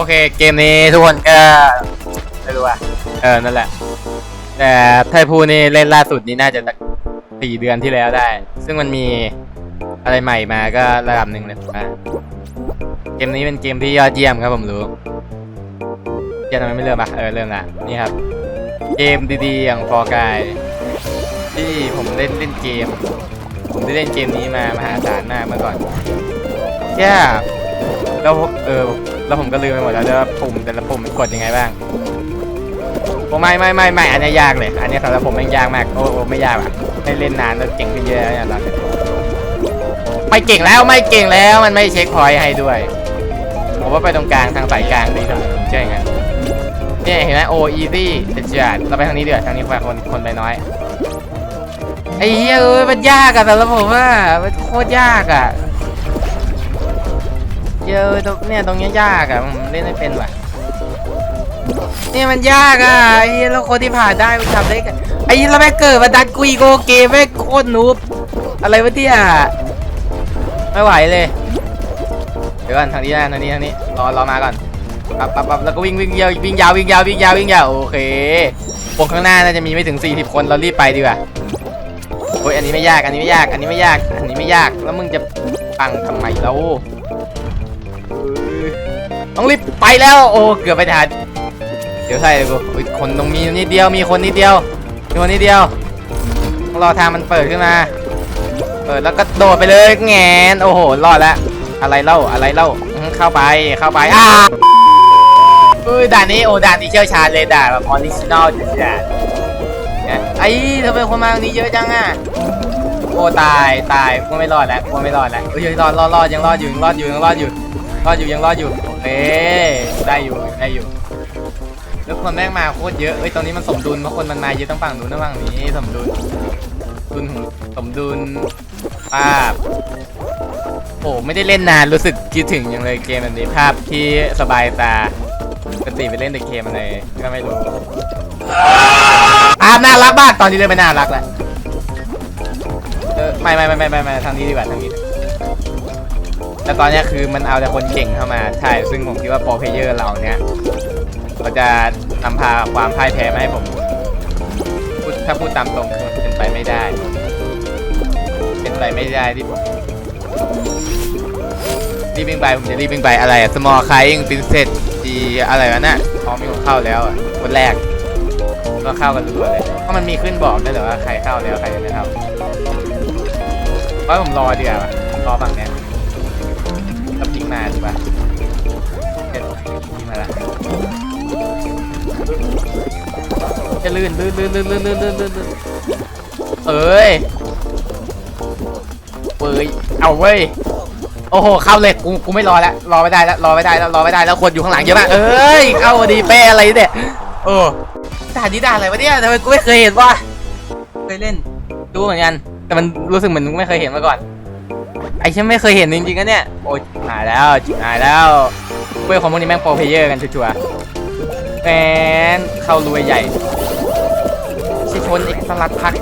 โอเคเกมนี้ทุกคนก็ไม่รู้ว่าเออนั่นแหละ แต่ไทพูนี่เล่นล่าสุดนี้น่าจะสี่เดือนที่แล้วได้ ซึ่งมันมีอะไรใหม่มาก็ระดับหนึ่งเลยผมว่าเกมนี้เป็นเกมที่ยอดเยี่ยมครับผมรู้ยังทำไมไม่เริ่มอะเออเริ่มละนี่ครับ เกมดีๆอย่างฟอร์กายที่ผมเล่นเล่นเกม ผมได้เล่นเกมนี้มามหาศาลมากเมื่อก่อนแค่แล้วเออ แล้วผมก็ลืมไปหมดแล้วว่าปุ่มแต่ละปุ่มมันกดยังไงบ้างโอ้ไม่ไม่ไม่ไม่อันนี้ยากเลย อันนี้สำหรับผมแม่งยากมาก โอ้โอ้ไม่ยากอะไม่เล่นนานแล้วเก่งขึ้นเยอะเนี่ยเราเนี่ยไม่เก่งแล้วไม่เก่งแล้วมันไม่เช็คพอยต์ให้ด้วยผมว่าไปตรงกลางทางสายกลางดีที่สุดผมเชื่ออย่างเนี่ยเห็นไหมโออีซี่จัดจัดเราไปทางนี้เดือดทางนี้คนคนไปน้อยไอ้เหี้ยเอ้ยมันยากอะแต่ละผมว่ามันโคตรยากอะ ยอะตรงเนี่ยตรงนี้ยากอะผมเล่นไม่เป็นว่ะนี่มันยากอะไอ้เหี้ยแล้วคนที่ผ่านได้มันทำได้กันไอ้เหี้ยแล้วแม่งเกิดมาดันกุยโกเกมแม่งโคตรนูบอะไรวะเนี่ยไม่ไหวเลยเดี๋ยวก่อนทางนี้นะทางนี้ทางนี้รอรอมาก่อนปั๊บปั๊บปั๊บแล้วก็วิ่งวิ่งยาววิ่งยาววิ่งยาววิ่งยาววิ่งยาวโอเควงข้างหน้าน่าจะมีไม่ถึง 40 คนเรารีบไปดีกว่าโอ้ยอันนี้ไม่ยากอันนี้ไม่ยากอันนี้ไม่ยากอันนี้ไม่ยากแล้วมึงจะปังทำไมแล้ว ต้องรีบไปแล้ว โอ้เกือบไปทันเดี๋ยวใช่เลยกูคนตรงมีนิดเดียวมีคนนิดเดียวมีคนนิดเดียวต้องรอทางมันเปิดขึ้นมาเปิดแล้วก็โดดไปเลยแงนโอ้โหรอดแล้วอะไรเล่าอะไรเล่าเข้าไปเข้าไปอ้าเอ้ยด่านนี้โอ้ด่านนี้เชี่ยวชาญเลยด่านแบบออริจินอลจัดๆเนี่ยไอ้ทำไมคนมาตรงนี้เยอะจังอะโอ้ตายตายกูไม่รอดแล้วกูไม่รอดแล้วเอ้ยรอดรอดรอดยังรอดอยู่ยังรอดอยู่ยังรอดอยู่ รอดอยู่ยังรอดอยู่โอเคได้อยู่ได้อยู่แล้วคนแม่งมาโคตรเยอะเอ้ยตรงนี้มันสมดุลเพราะคนมันมาเยอะต้งฝั่งนู้นต้งฝั่งนี้สมดุลดุลสมดุลภาพโอ้ไม่ได้เล่นนานรู้สึกคิดถึงยังเลยเกมแบบนี้ภาพที่สบายตาปกติไปเล่นแต่เกมอะไรก็ไม่รู้ภาพน่ารักมากตอนนี้เลยไม่น่ารักแล้วไม่ไม่ไม่ไม่ไม่ทางนี้ดีกว่าทางนี้ แต่ตอนนี้คือมันเอาแต่คนเก่งเข้ามาใช่ซึ่งผมคิดว่าโปรเพเยอร์เราเนี้ยเราจะนำพาความพ่ายแพ้มาให้ผมพูดถ้าพูดตามตรงคือเป็นไปไม่ได้ เป็นไปไม่ได้ที่ผมรีบวิ่งไปผมจะรีบวิ่งไปอะไรอะ small crying princess ดีอะไรวะน่ะพร้อมมีคนเข้าแล้วคนแรกก็เข้ากันรัวเลยเพราะมันมีขึ้นบอกด้วยเหรอว่าใครเข้าแล้วใครยังไม่เข้าว่าผมรอดีกว่าผมรอฝั่งเนี้ย แล้วพิงมาดีกว่าเอ็ดพิงมาละจะลื่นลื่นลื่นลื่นลื่นลื่นลื่นลื่นลื่นเอ้ยเว้ยเอาเว้ยโอ้โหเข้าเลยกูกูไม่รอแล้วรอไม่ได้แล้วรอไม่ได้แล้วรอไม่ได้แล้วคนอยู่ข้างหลังเยอะมากเอ้ยเข้าดีเป้อะไรเนี่ยโอ้ด่านนี้ด่านอะไรวะเนี่ยทำไมกูไม่เคยเห็นวะเคยเล่นดูเหมือนกันแต่มันรู้สึกเหมือนไม่เคยเห็นมาก่อน ไอ้ฉันไม่เคยเห็นจริงๆนะเนี่ย โอ้ยหายแล้วจิหายแล้วเว้ยของพวกนี้แม่งโปรเพเยอร์กันชัวร์ๆแฟนเข้ารวยใหญ่ชิชนอีกสลัดพัก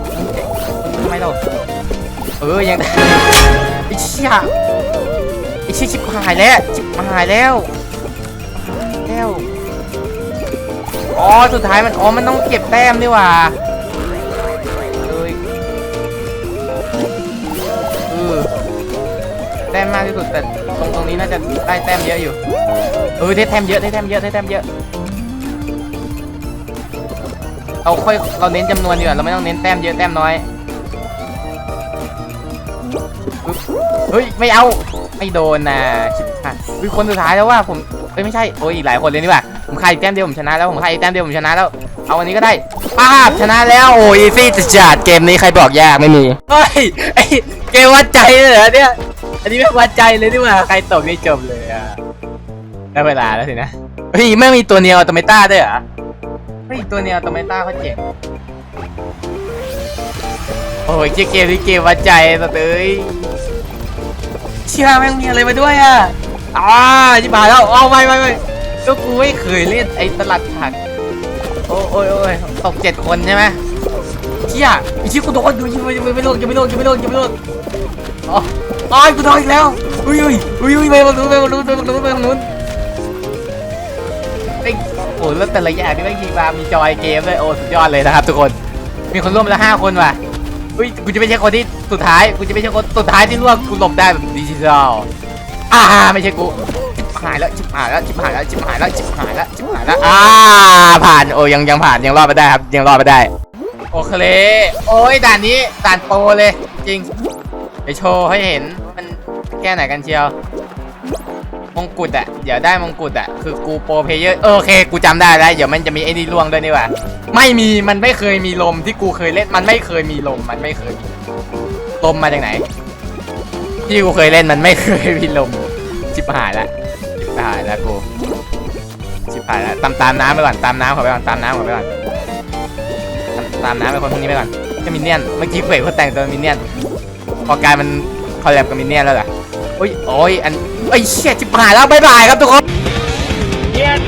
ทำไมเราเออยังไอ้เชี่ยไอ้เชี่ยชิบหายแล้วชิบหายแล้วแล้วอ๋อสุดท้ายมันอ๋อมันต้องเก็บแต้มนี่หว่า ต้มมากที่สุดแต่ตรงตรงนี้น่าจะได้แต้มเยอะอยู่เออได้แต้มเยอะได้แต้มเยอะได้แต้มเยอะเราค่อยเราเน้นจำนวนดีกว่าเราไม่ต้องเน้นแต้มเยอะแต้มน้อยเฮ้ยไม่เอาไม่โดนนะชิบหายเฮ้ยคนสุดท้ายแล้วว่าผมเอ้ยไม่ใช่โอ้ยอีกหลายคนเลยนี่หว่าผมฆ่าอีกแต้มเดียวผมชนะแล้วผมฆ่าอีกแต้มเดียวผมชนะแล้วเอาอันนี้ก็ได้ป้าบชนะแล้วโอ้ยซี่จะจัดเกมนี้ใครบอกยากไม่มีเฮ้ยไอเกมวัดใจเลยเหรอเนี่ย อันนี้ไม่วัดใจเลยนี่ว่าใครตกนี่จบเลยอะได้เวลาแล้วสินะเฮ้ยไม่มีตัวเนียวตัวเมตาด้วยเหรอเฮ้ยตัวเนียวตัวเมตาเขาเจ๋งโอ้ยเกมนี้เกมวัดใจสะเตยเชื่อแม่งมีอะไรมาด้วยอะอ่าจิบหายแล้วเอาไปไปไปก็กูไม่เคยเล่นไอ้ตลัดผักโอ้ยโอ้ยโอ้ยตกเจ็ดคนใช่ไหมเชี่ยไอ้ชี้กูโดนดูยังไม่ไม่ไม่ลงยังไม่ลงยังไม่ลงยังไม่ลงอ๋อ อ๋อกูโดนอีกแล้วอุ้ยอุ้ยอุ้ยอุ้ยไปฝั่งนู้นไปฝั่งนู้นไปฝั่งนู้นไปฝั่งนู้นโอ้แล้วแต่ละอย่างที่แม่งยิงมามีจอยเกมด้วยโอ้สุดยอดเลยนะครับทุกคน มีคนร่วมแล้วห้าคนว่ะอุ้ยกูจะไม่ใช่คนที่สุดท้ายกูจะไม่ใช่คนสุดท้ายที่ร่วมกูหลบได้แบบดิจิทัลอ่าไม่ใช่กูชิบหายแล้วชิบหายแล้วชิบหายแล้วชิบหายแล้วชิบหายแล้วชิบหายแล้วอ่าผ่านโอ้ยังยังผ่านยังรอดมาได้ครับยังรอดมาได้ โอเคโอ้ยด่านนี้ด่านโปรเลยจริง ไปโชว์ให้เห็นมันแค่ไหนกันเชียว มงกุฎอะเดี๋ยวได้มงกุฎอะคือกูโปรเพเยอร์โอเค กูจำได้แล้วเดี๋ยวมันจะมีไอ้นี่ล่วงด้วยนี่หว่าไม่มีมันไม่เคยมีลมที่กูเคยเล่นมันไม่เคยมีลมมันไม่เคยมีลมมาจากไหน ที่กูเคยเล่นมันไม่เคยมีลมชิบหายละชิบหายละกูชิบหายละตามตามน้ำไปก่อนตามน้ำขอไปก่อนตามน้ำขอไปก่อนตามน้ำไปคนพวกนี้ไปก่อนจะมินเนี่ยนเมื่อกี้เห็นเขาแต่งตัวมินเนี่ยน พอกายมันคอลแลบกับมินเนี่ยแล้วเหรอโอ้ยโอ้ยอันไอ้เชี่ยจิบหายแล้วบายบายครับทุกคน เย็น